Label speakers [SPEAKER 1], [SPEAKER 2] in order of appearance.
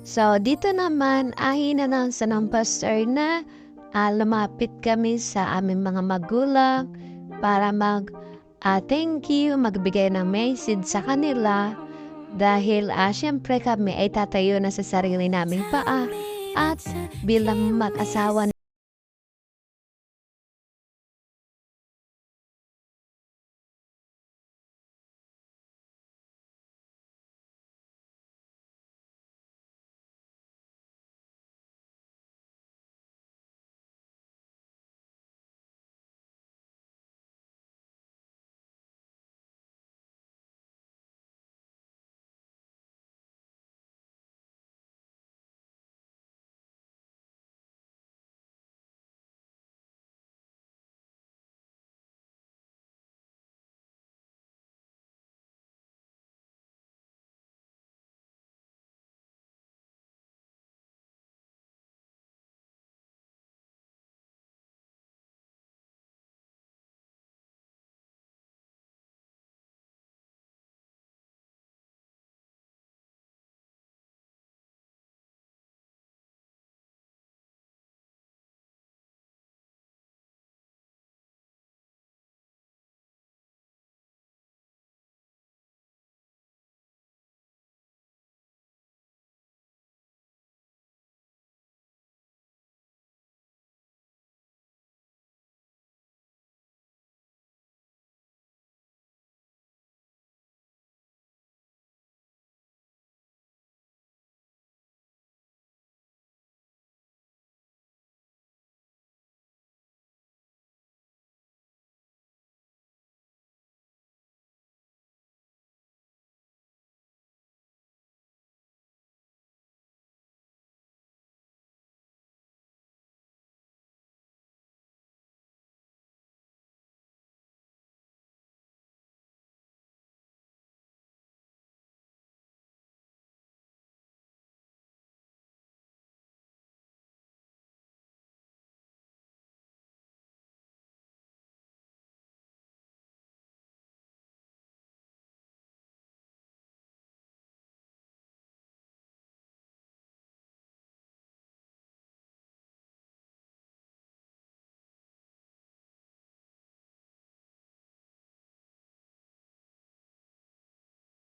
[SPEAKER 1] So, dito naman, ahin na ng pastor na ah, lumapit kami sa aming mga magulang para mag ah, thank you, magbigay ng message sa kanila. Dahil ah, syempre kami ay tatayo na sa sarili naming paa at bilang mag-asawa